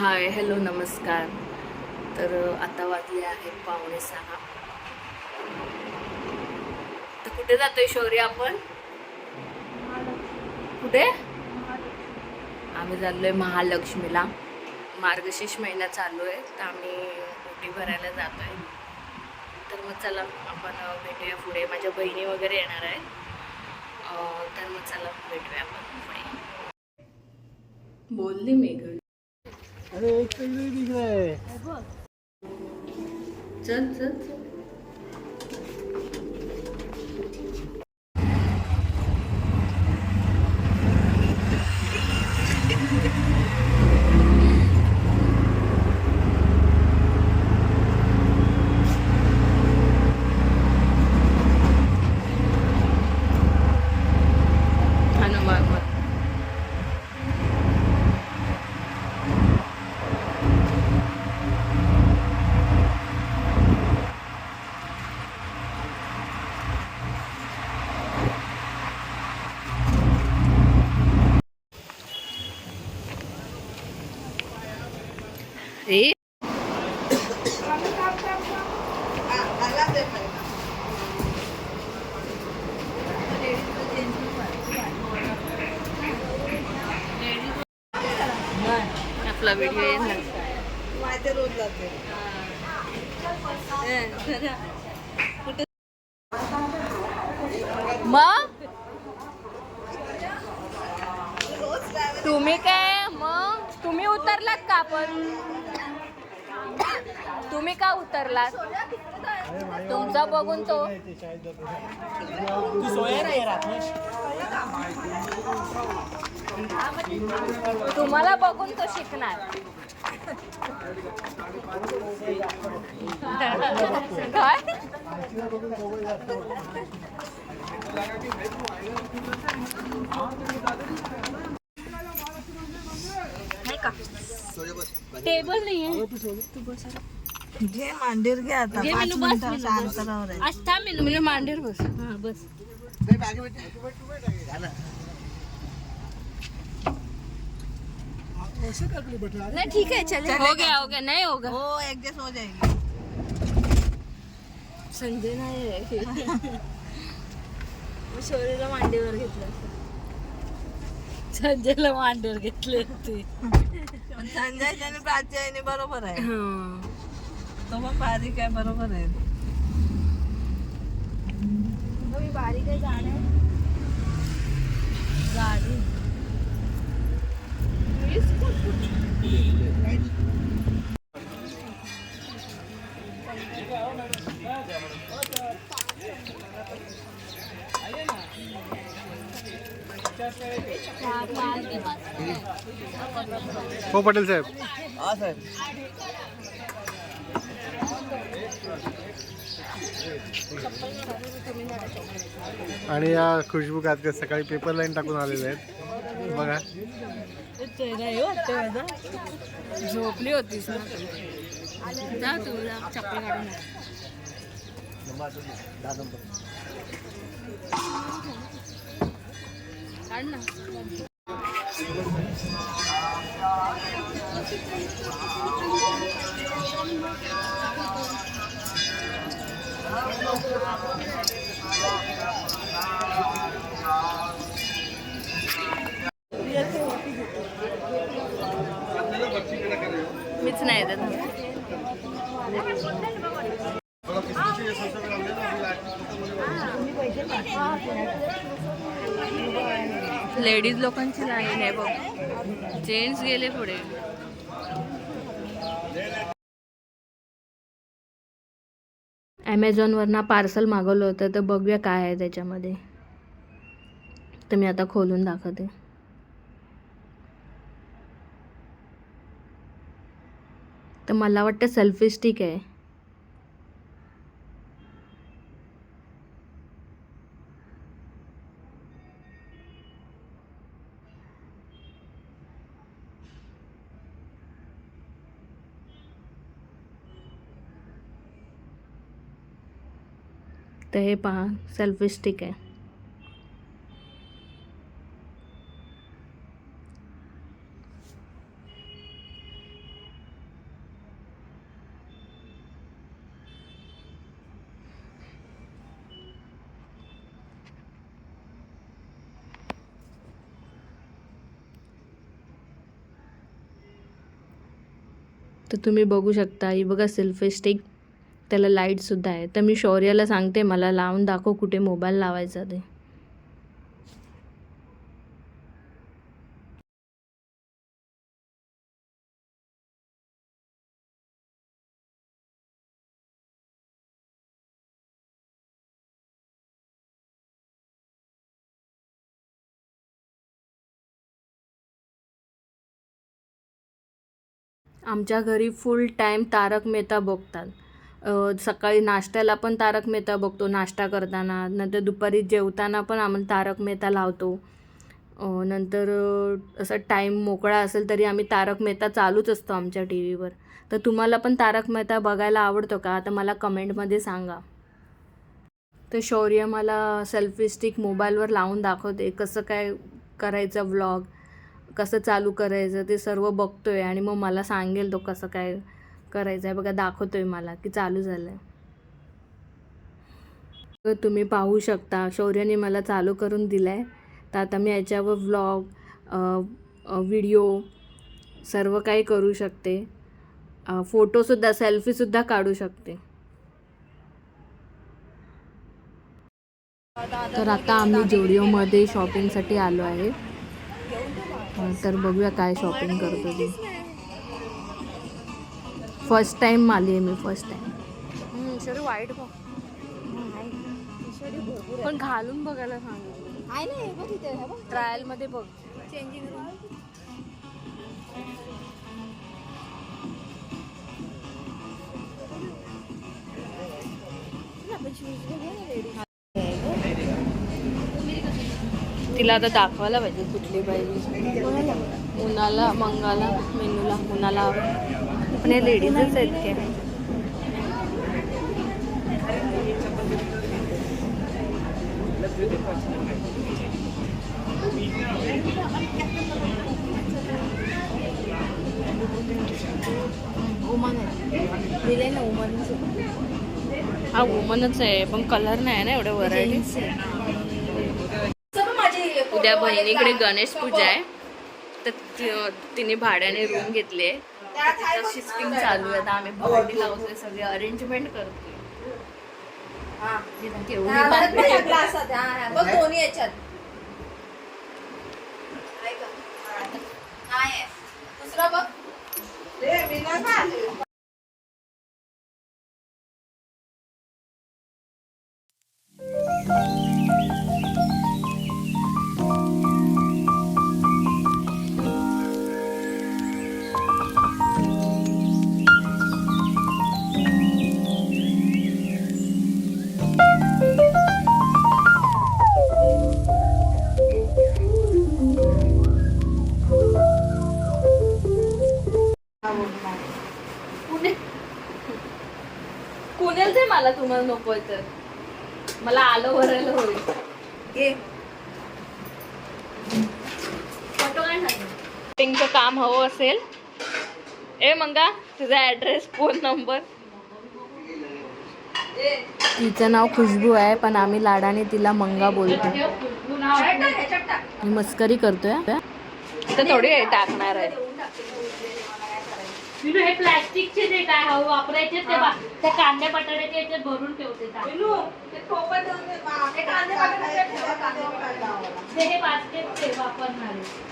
Hi hello नमस्कार. तर आता वाजले आहेत पावणे सहा. तर कुठे जातोय शौर्य आपण? कुठे? आम्ही चाललोय महालक्ष्मीला. मार्गशीर्ष महिना चालू आहे तर आम्ही ओटी भरायला जातोय. तर मग चला आपण भेटूया पुढे. माझ्या बहिणी वगैरे येणार आहेत. तर मग चला भेटूया आपण पुढे. बोलली मी अरे एक दिख रहा है चल चल चल हनुमान मंदिर. ए आपला व्हिडिओ येणार. माझ्या रोज जाते. मग? तुम्ही काय मग? तुम्ही उतरलात का आपण? तुम्ही का उतरलात? तुमचा बघून तो तू सोया नाही रात में तुम्हाला बघून तो शिकणार. काय? टेबल नाही आहे घे मांडीर घे आता. घे पाच मेनू, बस मिनिटाच्या मेनू, बस. अंतरावर आहे आज थांब मी म्हणजे मांडीवर बस. हा बस. नहीं ठीक है चले. हो गया हो गया. नहीं होगा हो ऍडजस्ट हो जाएगी संजय नाही आहे. शौर्यला मांडीवर घेतलं. संजयला मांडीवर घेतले ते पण संजय आणि प्राची बरोबर आहे. तो पण बारीक आहे बरोबर आहे. बारीक आहे गाडी गाडी. हो पटेल साहेब हा साहेब आणि या खुशबू कातकर सकाळी पेपर लाईन टाकून आलेले आहेत. बघा. झोपली होतीस ना. जा तू चप्पल काढून काढ ना. मीच नाही देत. लेडीज लोकांची लाईन आहे बघ. जेंट्स गेले पुढे. ॲमेझॉनवरनं पार्सल मागवलं होतं तर बघूया काय आहे त्याच्यामध्ये. तर मी आता खोलून दाखवते. तर मला वाटतं सेल्फी स्टिक आहे. सकते हैं पहा सेल्फी स्टिक है। तो तुम्ही बघू शकता ही बघा सेल्फी स्टिक त्याला लाईटसुद्धा आहे. तर मी शौर्याला सांगते मला लावून दाखव कुठे मोबाईल लावायचा ते. आमच्या घरी फुल टाईम तारक मेहता बघतात. सकाळी नाश्त्याला पण तारक मेहता बघतो नाश्ता करताना. नंतर दुपारी जेवताना पण आम्ही तारक मेहता लावतो. नंतर असा टाईम मोकळा असेल तरी आम्ही तारक मेहता चालूच असतो आमच्या टी व्हीवर तर तुम्हाला पण तारक मेहता बघायला आवडतो का? आता मला कमेंटमध्ये सांगा. तर शौर्य मला सेल्फी स्टिक मोबाईलवर लावून दाखवते. कसं काय करायचं व्लॉग कसं चालू करायचं? ते सर्व बघतो आहे आणि मग मला सांगेल तो कसं काय करायचं आहे. बघा दाखवतोय मला की चालू झालं आहे तुम्ही पाहू शकता शौर्याने मला चालू करून दिलं आहे तर आता मी याच्यावर व्लॉग व्हिडिओ सर्व काही करू शकते. फोटोसुद्धा सेल्फीसुद्धा काढू शकते. तर आता आम्ही जोडिओमध्ये शॉपिंगसाठी आलो आहे. तर बघूया काय शॉपिंग करतो ते. फर्स्ट टाइम आली आहे मी फर्स्ट टाइम सर वाईट बघ. पण घालून बघायला सांगितलं. ट्रायलमध्ये बघ. तिला आता दाखवायला पाहिजे कुठली पाहिजे उन्हाला मंगाला मेनूला उन्हाला. पण हे लेडीजच आहेत काय हा वुमनच आहे पण कलर नाही ना एवढ्या व्हरायटी उद्या बहिणीकडे गणेश पूजा आहे. तर ति- तिने भाड्याने रूम घेतली आहे. शिफ्टिंग चालू आहे. आता आम्ही भांडी लावतोय सगळे अरेंजमेंट करतोय. तिला केवढी बातमी आहे. बघ दोन्ही याच्यात. दुसरा बघ. तुम्हाला नकोय तर. मला आलं भरायला होईल. घे काम हवं असेल. ए मंगा तुझा ॲड्रेस फोन नंबर तिचं नाव खुशबू आहे पण आम्ही लाडाने तिला मंगा बोलतो. मस्करी करतोय. तर थोडी टाकणार आहे. विनू हे प्लास्टिकचे जे काय हवं वापरायचे ते बा- त्या कांद्या बटाट्याच्या याच्यात भरून ठेवते ता. ते हे बास्केट ते वापरणार आहे.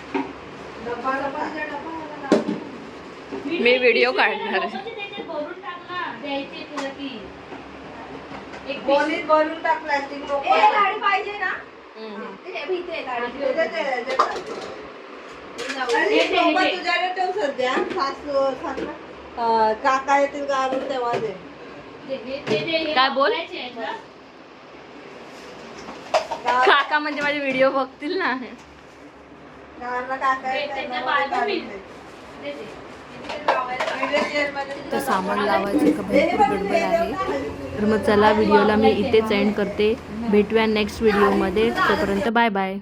मी व्हिडिओ काढणार आहे. त्याच्यात भरून टाक ना. द्यायचे तुला ती. एक बोलून टाक प्लास्टिक पाहिजे ना. ते भीते हे हे दे. तुझ्याकडे ठेव सध्या. सासू सासू. अं, काका येतील तेव्हा दे. काय बोल? काका म्हणजे माझे व्हिडिओ बघतील ना. गावाला काका येतील तेव्हा काढून दे. तर सामान लावायची का भरपूर गडबड आहे. तर मग चला व्हिडिओला मी इथेच एंड करते. भेटूया नेक्स्ट व्हिडिओमध्ये तोपर्यंत बाय बाय